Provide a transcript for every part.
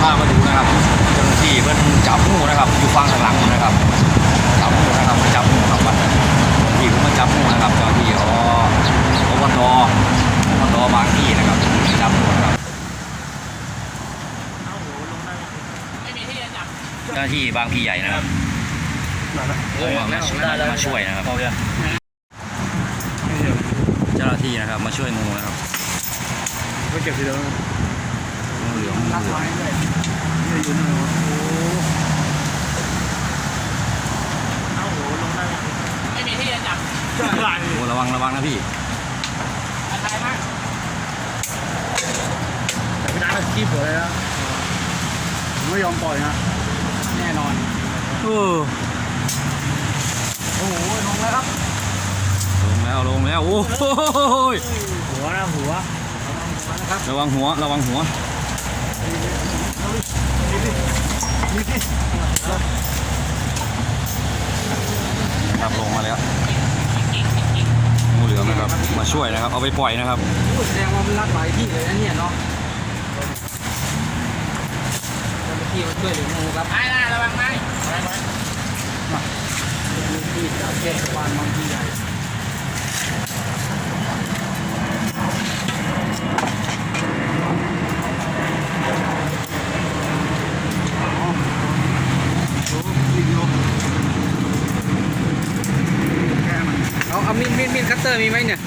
พามาดูนะครับเจ้าหน้าที่เพิ่นจับงูนะครับ อยู่ฝั่งข้างหลังนะครับจับงูนะครับมาจับงูครับวันที่เพิ่นมาจับงูนะครับเจ้าหน้าที่อ๋อบตอบตบางที่นะครับจับงูนะครับเจ้าหน้าที่บางพี่ใหญ่นะครับมามามาช่วยนะครับเจ้าหน้าที่นะครับมาช่วยงูนะครับก็เก็บทีเดียวงูเหลืองูเหลือม ไม้ด้วยนี่อยู่นั่นโอ้โหลงได้ ไม่มีที่จะจับ ไหล โอ้ระวังระวังนะพี่อะไรมากแต่พี่น้าขี้หัวเลยนะไม่ยอมปล่อยนะแน่นอนโอ้โอ้โหลงแล้วครับลงแล้วลงแล้วโอ้โหหัวนะหัวนะครับระวังหัวระวังหัวนี่สินะครับลงมาแล้วงูเหลือ มาช่วยนะครับ เอาไปปล่อยนะครับแสดงว่ามันรักหลายที่เลยนะเนี่ยเนาะเจ้าหน้าที่มาช่วยเหลืองูครับไม้นะระวังไหม้เจ้าหน้าที่จากเทศบาลบางที เอาเอามีดมีดมีดคัตเตอร์มีไหมเนี่ย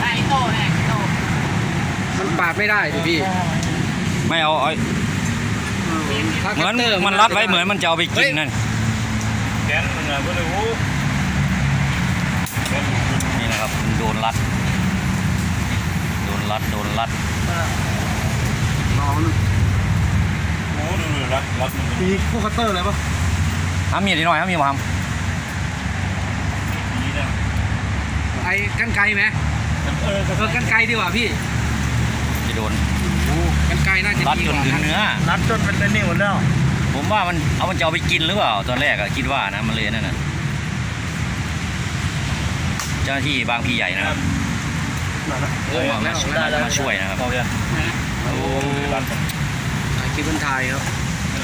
ไอ้โต้เนี่ยโต้มันปาดไม่ได้ดิพี่ไม่เอาเอาถ้าเหมือนคัตตร์มันรัดไว้เหมือนมันจะเอาไปกินนั่นแกนมันอะเพื่อนโอ้นี่นะครับโดนรัด โดนรัดโดนรัดลองนึงโอ้ดูรัดรัดมันมีคู่คัตเตอร์เลยปะห้ามมีดนิดหน่อยห้ามมีดมาทดีนะ ไอ้ กันไกลไหมเออเออกันไกลดีกว่าพี่ำจะโดนโอ้กันไกลน่าจะรัดดีจกนว่าถึงเนื้อ รัดจนเป็นเป็นนี่หมดแล้วผมว่ามันเอามันจะเอาไปกินหรือเปล่าตอนแรกอะคิดว่านะมันเลยนั่นน่ะเจ้าหน้าที่บางพี่ใหญ่นะครับเออมาแล้วมามาช่วยนะครับพอยังโอ้รัดถ่ายคลิปบนไทยครับ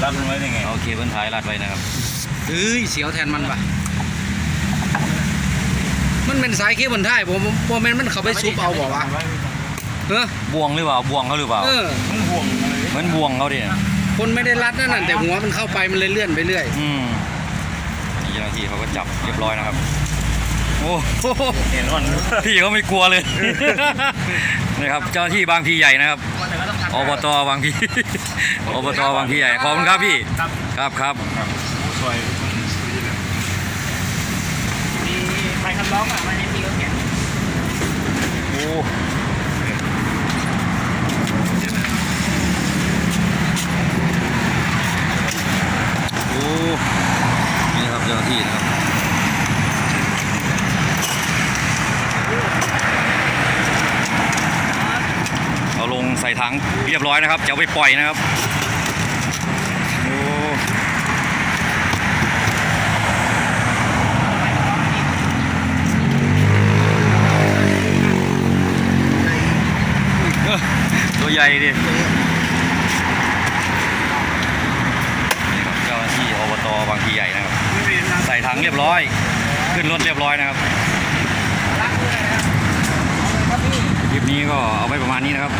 รัดมันไว้ยังไงเอาเคเบิลท้ายรัดไว้นะครับ เฮ้ยเสียวแทนมันปะ มันเป็นสายเคเบิลไทยผมผมผมมันเขาไปซุปเอาบอกว่าเออบวงหรือเปล่าบวงเขาหรือเปล่าเออมึงห่วงอะไรเหมือนบวงเขาดิคนไม่ได้รัดนั่นน่ะแต่หัวมันเข้าไปมันเลยเลื่อนไปเรื่อยอืมนี่เจ้าหน้าที่เขาก็จับเรียบร้อยนะครับโอ้โหเห็นวันพี่เขาไม่กลัวเลยนะครับเจ้าหน้าที่บางพีใหญ่นะครับวันไหนก็ต้องทำอบตบางพีอบตบางพีใหญ่ขอบคุณครับพี่ครับครับครับ สวย มีใบคำร้องอะวันนี้พี่เขาเขียน โอ้โอ้นี่นะครับเจ้าหน้าที่นะครับ เอาลงใส่ ถังเรียบร้อยนะครับจะเอาไปปล่อยนะครับโอ้ตัวใหญ่ดินี่ครับเจ้าหน้าที่อบตบางพีใหญ่นะครับ ใส่ถังเรียบร้อย ขึ้นรถเรียบร้อยนะครับคลิปนี้ก็เอาไว้ประมาณนี้นะครับ